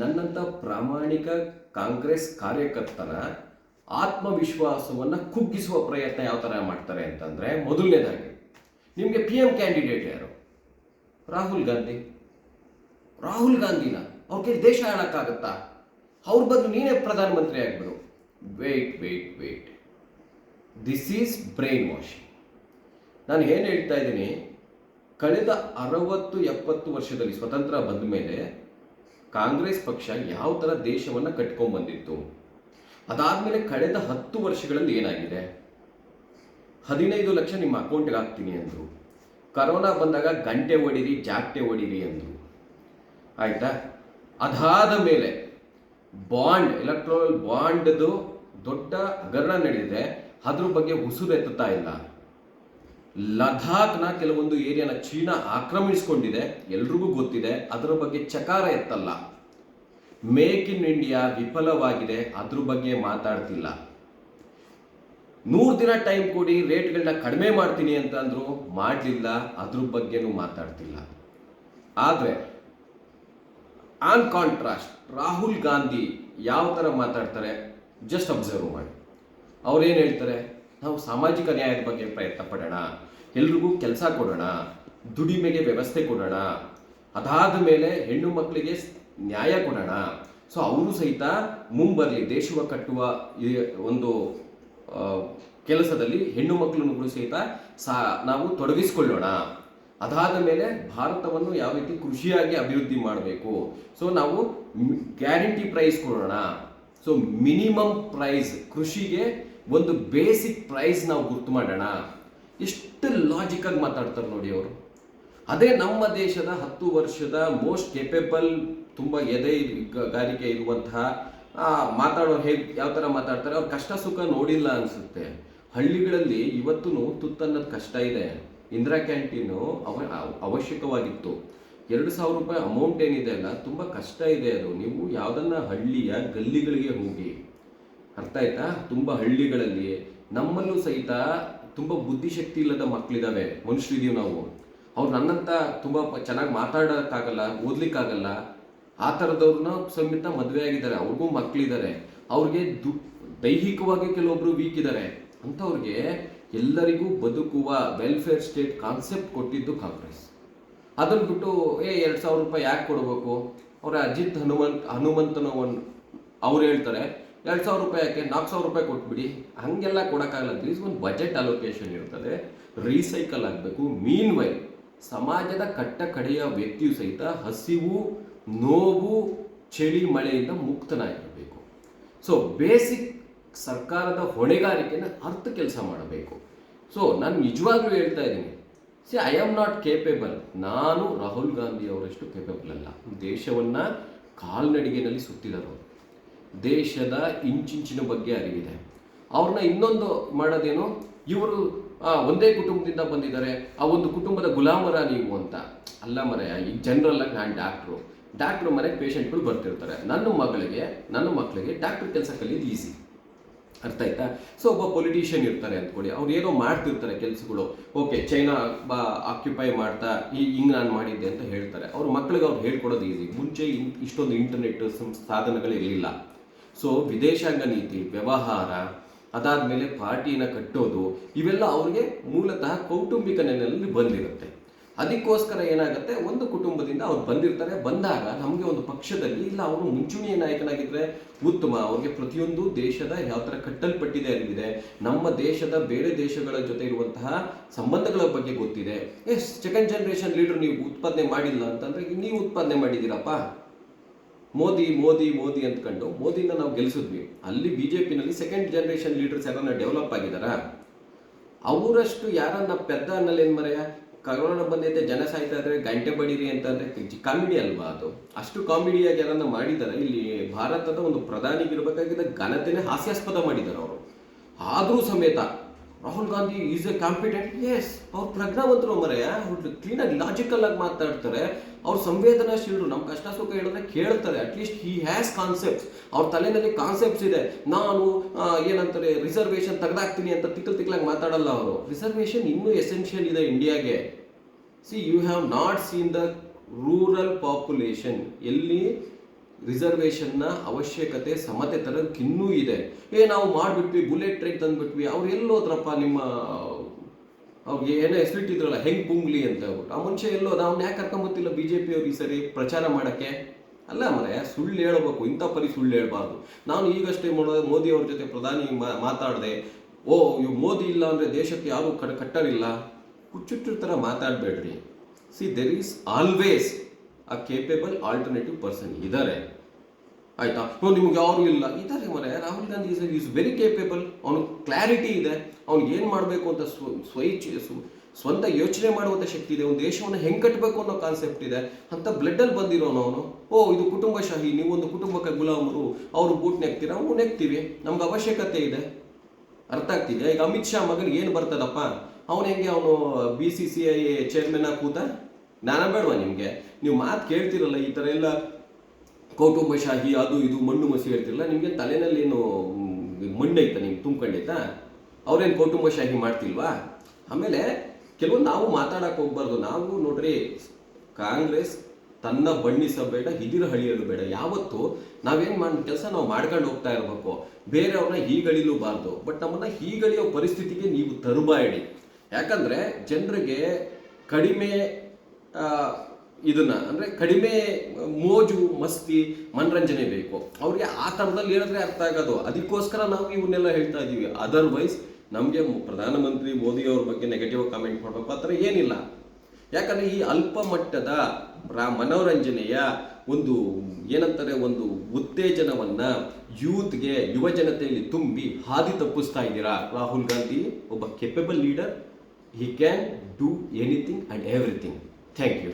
ನನ್ನಂಥ ಪ್ರಾಮಾಣಿಕ ಕಾಂಗ್ರೆಸ್ ಕಾರ್ಯಕರ್ತರ ಆತ್ಮವಿಶ್ವಾಸವನ್ನು ಕುಗ್ಗಿಸುವ ಪ್ರಯತ್ನ ಯಾವ ಥರ ಮಾಡ್ತಾರೆ ಅಂತಂದರೆ ಮೊದಲನೇದಾಗಿ ನಿಮಗೆ ಪಿ ಎಂ ಕ್ಯಾಂಡಿಡೇಟ್ ಯಾರು? ರಾಹುಲ್ ಗಾಂಧಿ. ರಾಹುಲ್ ಗಾಂಧಿನ ಅವ್ರಿಗೆ ದೇಶ ಆಡೋಕ್ಕಾಗತ್ತಾ ಅವ್ರ ಬದಲು ನೀನೇ ಪ್ರಧಾನಮಂತ್ರಿ ಆಗ್ಬೋದು wait wait wait this is brain washing ನಾನು ಏನು ಹೇಳ್ತಾ ಇದ್ದೀನಿ, ಕಳೆದ ಅರವತ್ತು, ಎಪ್ಪತ್ತು ವರ್ಷದಲ್ಲಿ ಸ್ವತಂತ್ರ ಬಂದ ಮೇಲೆ ಕಾಂಗ್ರೆಸ್ ಪಕ್ಷ ಯಾವ ಥರ ದೇಶವನ್ನು ಕಟ್ಕೊಂಡ್ಬಂದಿತ್ತು ಅದಾದಮೇಲೆ ಕಳೆದ ಹತ್ತು ವರ್ಷಗಳಲ್ಲಿ ಏನಾಗಿದೆ? ಹದಿನೈದು ಲಕ್ಷ ನಿಮ್ಮ ಅಕೌಂಟ್ಗೆ ಹಾಕ್ತೀನಿ ಅಂದರು. ಕರೋನಾ ಬಂದಾಗ ಗಂಟೆ ಹೊಡೀರಿ ಜಾಕ್ಟೆ ಹೊಡೀರಿ ಅಂದರು. ಆಯಿತಾ? ಅದಾದ ಮೇಲೆ ಬಾಂಡ್ ಎಲೆಕ್ಟ್ರೋಲ್ ಬಾಂಡ್ದು ದೊಡ್ಡ ಹಗರಣ ನಡೆದಿದೆ ಅದ್ರ ಬಗ್ಗೆ ಉಸುರೆತ್ತುತ್ತಾ ಇಲ್ಲ. ಲದಾಖ್ನ ಕೆಲವೊಂದು ಏರಿಯಾನ ಚೀನಾ ಆಕ್ರಮಿಸಿಕೊಂಡಿದೆ. ಎಲ್ರಿಗೂ ಗೊತ್ತಿದೆ. ಅದರ ಬಗ್ಗೆ ಚಕಾರ ಎತ್ತಲ್ಲ. ಮೇಕ್ ಇನ್ ಇಂಡಿಯಾ ವಿಫಲವಾಗಿದೆ. ಅದ್ರ ಬಗ್ಗೆ ಮಾತಾಡ್ತಿಲ್ಲ. ನೂರು ದಿನ ಟೈಮ್ ಕೊಡಿ ರೇಟ್ಗಳನ್ನ ಕಡಿಮೆ ಮಾಡ್ತೀನಿ ಅಂತ ಅಂದ್ರು ಮಾಡಲಿಲ್ಲ, ಅದ್ರ ಬಗ್ಗೆನೂ ಮಾತಾಡ್ತಿಲ್ಲ. ಆದರೆ, ಆನ್ ಕಾಂಟ್ರಾಸ್ಟ್ ರಾಹುಲ್ ಗಾಂಧಿ ಯಾವ ಥರ ಮಾತಾಡ್ತಾರೆ ಜಸ್ಟ್ ಅಬ್ಸರ್ವ್ ಮಾಡಿ. ಅವ್ರೇನು ಹೇಳ್ತಾರೆ, ನಾವು ಸಾಮಾಜಿಕ ನ್ಯಾಯದ ಬಗ್ಗೆ ಪ್ರಯತ್ನ ಪಡೋಣ, ಎಲ್ರಿಗೂ ಕೆಲಸ ಕೊಡೋಣ, ದುಡಿಮೆಗೆ ವ್ಯವಸ್ಥೆ ಕೊಡೋಣ ಅದಾದ ಮೇಲೆ ಹೆಣ್ಣು ಮಕ್ಕಳಿಗೆ ನ್ಯಾಯ ಕೊಡೋಣ. ಸೊ ಅವರು ಸಹಿತ ಮುಂಬರಲಿ, ದೇಶವ ಕಟ್ಟುವ ಒಂದು ಕೆಲಸದಲ್ಲಿ ಹೆಣ್ಣು ಮಕ್ಕಳನ್ನು ಸಹಿತ ಸಾ, ನಾವು ತೊಡಗಿಸಿಕೊಳ್ಳೋಣ. ಅದಾದ ಮೇಲೆ ಭಾರತವನ್ನು ಯಾವ ರೀತಿ ಕೃಷಿಯಾಗಿ ಅಭಿವೃದ್ಧಿ ಮಾಡಬೇಕು? ಸೊ ನಾವು ಗ್ಯಾರಂಟಿ ಪ್ರೈಸ್ ಕೊಡೋಣ. ಸೊ ಮಿನಿಮಮ್ ಪ್ರೈಸ್, ಕೃಷಿಗೆ ಒಂದು ಬೇಸಿಕ್ ಪ್ರೈಸ್ ನಾವು ಗುರ್ತು ಮಾಡೋಣ. ಎಷ್ಟು ಲಾಜಿಕಾಗಿ ಮಾತಾಡ್ತಾರೆ ನೋಡಿ ಅವರು. ಅದೇ ನಮ್ಮ ದೇಶದ ಹತ್ತು ವರ್ಷದ ಮೋಸ್ಟ್ ಕೆಪೇಬಲ್ ತುಂಬ ಎದೆ ಗಾರಿಕೆ ಇರುವಂತಹ ಆ, ಮಾತಾಡೋರು ಹೇಗೆ ಯಾವ ಥರ ಮಾತಾಡ್ತಾರೆ ಅವ್ರು ಕಷ್ಟ ಸುಖ ನೋಡಿಲ್ಲ ಅನಿಸುತ್ತೆ. ಹಳ್ಳಿಗಳಲ್ಲಿ ಇವತ್ತೂ ತುತ್ತನ್ನೋದು ಕಷ್ಟ ಇದೆ. ಇಂದಿರಾ ಕ್ಯಾಂಟೀನು ಅವ- ಅವಶ್ಯಕವಾಗಿತ್ತು. ಎರಡು ಸಾವಿರ ರೂಪಾಯಿ ಅಮೌಂಟ್ ಏನಿದೆ ಅಲ್ಲ ತುಂಬ ಕಷ್ಟ ಇದೆ ಅದು. ನೀವು ಯಾವುದನ್ನ ಹಳ್ಳಿಯ ಗಲ್ಲಿಗಳಿಗೆ ಹೋಗಿ ಅರ್ಥ ಆಯ್ತಾ? ತುಂಬ ಹಳ್ಳಿಗಳಲ್ಲಿ ನಮ್ಮಲ್ಲೂ ಸಹಿತ ತುಂಬ ಬುದ್ಧಿಶಕ್ತಿ ಇಲ್ಲದ ಮಕ್ಕಳಿದ್ದಾವೆ ಮನುಷ್ಯರಿದೀವಿ ನಾವು. ಅವ್ರು ನನ್ನಂತ ತುಂಬ ಚೆನ್ನಾಗಿ ಮಾತಾಡೋಕ್ಕಾಗಲ್ಲ, ಓದ್ಲಿಕ್ಕಾಗಲ್ಲ, ಆ ಥರದವ್ರನ್ನ ಸಮೇತ ಮದುವೆ ಆಗಿದ್ದಾರೆ. ಅವ್ರಿಗೂ ಮಕ್ಕಳಿದ್ದಾರೆ ಅವ್ರಿಗೆ ದು, ದೈಹಿಕವಾಗಿ ಕೆಲವೊಬ್ರು ವೀಕ್ ಇದ್ದಾರೆ ಅಂಥವ್ರಿಗೆ ಎಲ್ಲರಿಗೂ ಬದುಕುವ ವೆಲ್ಫೇರ್ ಸ್ಟೇಟ್ ಕಾನ್ಸೆಪ್ಟ್ ಕೊಟ್ಟಿದ್ದು ಕಾಂಗ್ರೆಸ್. ಅದನ್ನು ಬಿಟ್ಟು, ಏ, ಎರಡು ಸಾವಿರ ರೂಪಾಯಿ ಯಾಕೆ ಕೊಡಬೇಕು? ಅವರ ಅಜಿತ್ ಹನುಮಂತ್ ಹನುಮಂತನ ಒಂದು ಅವ್ರು ಹೇಳ್ತಾರೆ, ಎರಡು ಸಾವಿರ ರೂಪಾಯಿ ಯಾಕೆ? ನಾಲ್ಕು ಸಾವಿರ ರೂಪಾಯಿ ಕೊಟ್ಬಿಡಿ. ಹಾಗೆಲ್ಲ ಕೊಡೋಕ್ಕಾಗಲ್ಲ. ದಿಸ್ ಒಂದು ಬಜೆಟ್ ಅಲೋಕೇಶನ್ ಇರ್ತದೆ. ರೀಸೈಕಲ್ ಆಗಬೇಕು. ಮೀನ್ ವೈಲ್ ಸಮಾಜದ ಕಟ್ಟ ಕಡೆಯ ವ್ಯಕ್ತಿಯು ಸಹಿತ ಹಸಿವು, ನೋವು, ಚಳಿ, ಮಳೆಯಿಂದ ಮುಕ್ತನಾಗಿರಬೇಕು. ಸೊ ಬೇಸಿಕ್ ಸರ್ಕಾರದ ಹೊಣೆಗಾರಿಕೆನ ಅರ್ಥ ಕೆಲಸ ಮಾಡಬೇಕು. ಸೊ ನಾನು ನಿಜವಾಗ್ಲೂ ಹೇಳ್ತಾ ಇದ್ದೀನಿ. See I am not capable ನಾನು ರಾಹುಲ್ ಗಾಂಧಿ ಅವರಷ್ಟು ಕೇಪೇಬಲ್ ಅಲ್ಲ. ದೇಶವನ್ನ ಕಾಲ್ನಡಿಗೆನಲ್ಲಿ ಸುತ್ತಿದರು ದೇಶದ ಇಂಚಿಂಚಿನ ಬಗ್ಗೆ ಅರಿವಿದೆ. ಅವ್ರನ್ನ ಇನ್ನೊಂದು ಮಾಡೋದೇನು? ಇವರು ಒಂದೇ ಕುಟುಂಬದಿಂದ ಬಂದಿದ್ದಾರೆ, ಆ ಒಂದು ಕುಟುಂಬದ ಗುಲಾಮರ ನೀವು ಅಂತ. ಅಲ್ಲ ಮರೆಯ ಈಗ ಜನರಲ್ ಆಗಿ ನಾನು ಡಾಕ್ಟ್ರು. ಡಾಕ್ಟ್ರು ಮನೆಗೆ ಪೇಷಂಟ್ಗಳು ಬರ್ತಿರ್ತಾರೆ. ನನ್ನ ಮಗಳಿಗೆ, ನನ್ನ ಮಕ್ಕಳಿಗೆ ಡಾಕ್ಟ್ರ್ ಕೆಲಸ ಕಲಿಯೋದು ಈಸಿ ಅರ್ಥ ಆಯ್ತಾ? ಸೊ ಒಬ್ಬ ಪೊಲಿಟಿಷಿಯನ್ ಇರ್ತಾರೆ ಅಂದ್ಕೊಳ್ಳಿ. ಅವ್ರು ಏನೋ ಮಾಡ್ತಿರ್ತಾರೆ ಕೆಲಸಗಳು. ಓಕೆ ಚೈನಾ ಬಾ ಆಕ್ಯುಪೈ ಮಾಡ್ತಾ, ಈ ಹಿಂಗೆ ನಾನು ಮಾಡಿದ್ದೆ ಅಂತ ಹೇಳ್ತಾರೆ. ಅವ್ರ ಮಕ್ಕಳಿಗೆ ಅವ್ರು ಹೇಳ್ಕೊಡೋದು ಈಸಿ ಮುಂಚೆ ಇಷ್ಟೊಂದು ಇಂಟರ್ನೆಟ್ ಸಾಧನಗಳು ಇರಲಿಲ್ಲ. ಸೊ ವಿದೇಶಾಂಗ ನೀತಿ, ವ್ಯವಹಾರ ಅದಾದಮೇಲೆ ಪಾರ್ಟಿನ ಕಟ್ಟೋದು, ಇವೆಲ್ಲ ಅವ್ರಿಗೆ ಮೂಲತಃ ಕೌಟುಂಬಿಕ ನೆಲೆಯಲ್ಲಿ ಬಂದಿರುತ್ತೆ. ಅದಕ್ಕೋಸ್ಕರ ಏನಾಗುತ್ತೆ, ಒಂದು ಕುಟುಂಬದಿಂದ ಅವ್ರು ಬಂದಿರ್ತಾರೆ, ಬಂದಾಗ ನಮಗೆ ಒಂದು ಪಕ್ಷದಲ್ಲಿ, ಇಲ್ಲ ಅವರು ಮುಂಚೂಣಿಯ ನಾಯಕನಾಗಿದ್ರೆ ಉತ್ತಮ, ಅವ್ರಿಗೆ ಪ್ರತಿಯೊಂದು ದೇಶದ ಯಾವ ಥರ ಕಟ್ಟಲ್ಪಟ್ಟಿದೆ ಅಲ್ಲಿದೆ ನಮ್ಮ ದೇಶದ ಬೇರೆ ದೇಶಗಳ ಜೊತೆ ಇರುವಂತಹ ಸಂಬಂಧಗಳ ಬಗ್ಗೆ ಗೊತ್ತಿದೆ. ಎಸ್ ಸೆಕೆಂಡ್ ಜನರೇಷನ್ ಲೀಡರ್ ನೀವು ಉತ್ಪಾದನೆ ಮಾಡಿಲ್ಲ ಅಂತಂದ್ರೆ ನೀವು ಉತ್ಪಾದನೆ ಮಾಡಿದ್ದೀರಪ್ಪ. ಮೋದಿ ಮೋದಿ ಮೋದಿ ಅಂದ್ಕೊಂಡು ಮೋದಿನ ನಾವು ಗೆಲ್ಲಿಸಿದ್ವಿ ಅಲ್ಲಿ ಬಿ ಜೆ ಪಿನಲ್ಲಿ ಸೆಕೆಂಡ್ ಜನರೇಷನ್ ಲೀಡರ್ಸ್ ಯಾರನ್ನ ಡೆವಲಪ್ ಆಗಿದಾರ? ಅವರಷ್ಟು ಯಾರನ್ನ ಪೆದ್ದ ಅನ್ನಲ್ಲಿ ಏನು ಮರೆಯ? ಕರೋನಾ ಬಂದೈತೆ, ಜನ ಸಾಯ್ತಾ ಇದ್ರೆ, ಗಂಟೆ ಬಡೀರಿ ಅಂತಂದ್ರೆ ಕಾಮಿಡಿ ಅಲ್ವಾ ಅದು? ಅಷ್ಟು ಕಾಮಿಡಿಯಾಗಿ ಯಾರನ್ನ ಮಾಡಿದ್ದಾರೆ ಇಲ್ಲಿ ಭಾರತದ ಒಂದು ಪ್ರಧಾನಿಗಿರ್ಬೇಕಾಗಿದ್ದ ಘನತೆನೇ ಹಾಸ್ಯಾಸ್ಪದ ಮಾಡಿದ್ದಾರೆ ಅವರು. ಆದರೂ ಸಮೇತ Rahul Gandhi is a competent as ಅವ್ರು ಪ್ರಜ್ಞಾವಂತರು ಮರೆಯ. ಅವ್ರು ಕ್ಲೀನಾಗಿ ಲಾಜಿಕಲ್ ಆಗಿ ಮಾತಾಡ್ತಾರೆ. ಅವ್ರು ಸಂವೇದನಾಶೀಲರು ನಮ್ಮ ಕಷ್ಟ ಸುಖ ಹೇಳಿದ್ರೆ ಕೇಳ್ತಾರೆ. ಅಟ್ಲೀಸ್ಟ್ ಹಿ ಹ್ಯಾಸ್ ಕಾನ್ಸೆಪ್ಟ್ಸ್ ಅವ್ರ ತಲೆನಲ್ಲಿ ಕಾನ್ಸೆಪ್ಟ್ಸ್ ಇದೆ. ನಾನು ಏನಂತಾರೆ ರಿಸರ್ವೇಷನ್ ತೆಗೆದಾಕ್ತೀನಿ ಅಂತ ತಿಕ್ಕಲ್ ತಿಕ್ಕಲಾಗಿ ಮಾತಾಡಲ್ಲ ಅವರು. ರಿಸರ್ವೇಷನ್ ಇನ್ನೂ ಎಸೆನ್ಷಿಯಲ್ ಇದೆ ಇಂಡಿಯಾಗೆ. See you have not seen the rural population ಎಲ್ಲಿ ರಿಸರ್ವೇಷನ್ನ ಅವಶ್ಯಕತೆ ಸಮತೆ ತರೋದಕ್ಕಿನ್ನೂ ಇದೆ. ಏ, ನಾವು ಮಾಡಿಬಿಟ್ವಿ, ಬುಲೆಟ್ ಟ್ರೈನ್ ತಂದುಬಿಟ್ವಿ, ಅವ್ರು ಎಲ್ಲೋದ್ರಪ್ಪ ನಿಮ್ಮ ಅವ್ರಿಗೆ ಏನೋ ಹೆಸರಿಟ್ಟಿದ್ರಲ್ಲ, ಹೆಂಗ್ ಪುಂಗ್ಲಿ ಅಂತ ಹೇಳ್ಬಿಟ್ಟು. ಆ ಮನುಷ್ಯ ಎಲ್ಲೋ ನಾವು ಯಾಕೆ ಕರ್ಕೊಂಬತ್ತಿಲ್ಲ ಬಿ ಜೆ ಪಿ ಅವ್ರು ಈ ಸರಿ ಪ್ರಚಾರ ಮಾಡೋಕ್ಕೆ? ಅಲ್ಲ ಮರೆ, ಸುಳ್ಳು ಹೇಳಬೇಕು, ಇಂಥ ಪರಿ ಸುಳ್ಳು ಹೇಳಬಾರ್ದು. ನಾನು ಈಗಷ್ಟೇ ಮಾಡೋದು ಮೋದಿ ಅವ್ರ ಜೊತೆ ಪ್ರಧಾನಿ ಮಾತಾಡಿದೆ, ಓ ಇವು ಮೋದಿ ಇಲ್ಲ ಅಂದರೆ ದೇಶಕ್ಕೆ ಯಾರೂ ಕಟ್ಟರಿಲ್ಲ. ಹುಚ್ಚುಚ್ಚು ಥರ ಮಾತಾಡಬೇಡ್ರಿ. See there is always a capable alternative person ಇದ್ದಾರೆ ಆಯ್ತಾ? ನಿಮ್ಗೆ ಯಾರು ಇಲ್ಲ. ಇದ್ದಾರೆ ಮರೆ. Rahul Gandhi is is very capable ಅವನು ಕ್ಲಾರಿಟಿ ಇದೆ. ಅವ್ನಿಗೆ ಏನು ಮಾಡಬೇಕು ಅಂತ ಸ್ವ ಸ್ವಂತ ಯೋಚನೆ ಮಾಡುವಂಥ ಶಕ್ತಿ ಇದೆ. ಒಂದು ದೇಶವನ್ನು ಹೆಂಗೆ ಕಟ್ಟಬೇಕು ಅನ್ನೋ ಕಾನ್ಸೆಪ್ಟ್ ಇದೆ. ಅಂತ ಬ್ಲಡ್ಡಲ್ಲಿ ಬಂದಿರೋನು ಅವನು. ಓ, ಇದು ಕುಟುಂಬಶಾಹಿ. ನೀವೊಂದು ಕುಟುಂಬಕ್ಕೆ ಗುಲಾಮರು. ಅವರು ಬೂಟ್ ನೆಕ್ತೀರ? ನಾವು ನೆಕ್ತೀವಿ. ನಮ್ಗೆ ಅವಶ್ಯಕತೆ ಇದೆ. ಅರ್ಥ ಆಗ್ತಿದೆ ಈಗ ಅಮಿತ್ ಶಾ ಮಗನಿಗೆ ಏನು ಬರ್ತದಪ್ಪ? ಅವನು ಹೆಂಗೆ ಅವನು B C C I chairman ಕೂತ? ಜ್ಞಾನ ಬೇಡವಾ ನಿಮಗೆ. ನೀವು ಮಾತು ಕೇಳ್ತಿರಲ್ಲ, ಈ ಥರ ಎಲ್ಲ ಕೌಟುಂಬಶಾಹಿ ಅದು ಇದು, ಮಣ್ಣು ಮಸಿ ಹೇಳ್ತಿರಲ್ಲ, ನಿಮಗೆ ತಲೆನಲ್ಲಿ ಏನು ಮಣ್ಣೈತ ನಿಮ್ಗೆ ತುಂಬ್ಕೊಂಡೈತಾ ಅವ್ರೇನು ಕೌಟುಂಬಶಾಹಿ ಮಾಡ್ತಿಲ್ವಾ? ಆಮೇಲೆ ಕೆಲವೊಂದು ನಾವು ಮಾತಾಡಕ್ಕೆ ಹೋಗ್ಬಾರ್ದು. ನಾವು ನೋಡ್ರಿ, ಕಾಂಗ್ರೆಸ್ ತನ್ನ ಬಣ್ಣಿಸಬೇಡ ಹಿದಿರು ಹಳಿಯಲು ಬೇಡ. ಯಾವತ್ತು ನಾವೇನು ಮಾಡಿ, ಕೆಲಸ ನಾವು ಮಾಡ್ಕೊಂಡು ಹೋಗ್ತಾ ಇರಬೇಕು. ಬೇರೆಯವ್ರನ್ನ ಹೀಗಳಿಲೂಬಾರ್ದು. ಬಟ್ ನಮ್ಮನ್ನ ಹೀಗಳಿಯೋ ಪರಿಸ್ಥಿತಿಗೆ ನೀವು ತರಬೇಡಿ ಯಾಕಂದ್ರೆ, ಜನರಿಗೆ ಕಡಿಮೆ ಇದನ್ನ, ಅಂದ್ರೆ ಕಡಿಮೆ ಮೋಜು, ಮಸ್ತಿ, ಮನರಂಜನೆ ಬೇಕು. ಅವ್ರಿಗೆ ಆ ಥರದಲ್ಲಿ ಹೇಳಿದ್ರೆ ಅರ್ಥ ಆಗೋದು. ಅದಕ್ಕೋಸ್ಕರ ನಾವು ಇವನ್ನೆಲ್ಲ ಹೇಳ್ತಾ ಇದೀವಿ. ಅದರ್ವೈಸ್ ನಮಗೆ ಪ್ರಧಾನಮಂತ್ರಿ ಮೋದಿ ಅವ್ರ ಬಗ್ಗೆ ನೆಗೆಟಿವ್ ಕಾಮೆಂಟ್ ಮಾಡಬೇಕು ಆ ಥರ ಏನಿಲ್ಲ. ಯಾಕಂದ್ರೆ ಈ ಅಲ್ಪ ಮಟ್ಟದ ಮನೋರಂಜನೆಯ ಒಂದು ಏನಂತಾರೆ, ಒಂದು ಉತ್ತೇಜನವನ್ನ ಯೂತ್ಗೆ, ಯುವ ಜನತೆಯಲ್ಲಿ ತುಂಬಿ ಹಾದಿ ತಪ್ಪಿಸ್ತಾ ಇದ್ದೀರಾ? ರಾಹುಲ್ ಗಾಂಧಿ ಒಬ್ಬ capable leader he can do anything and everything thank you